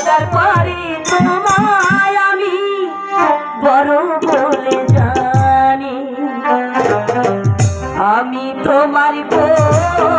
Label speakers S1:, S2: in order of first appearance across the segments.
S1: খোদার পরে তোমায় আমি বড় বলে জানি। আমি তোমার বড়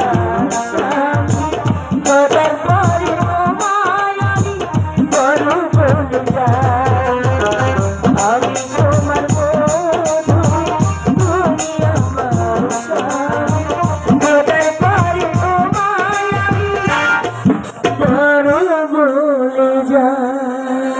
S1: time.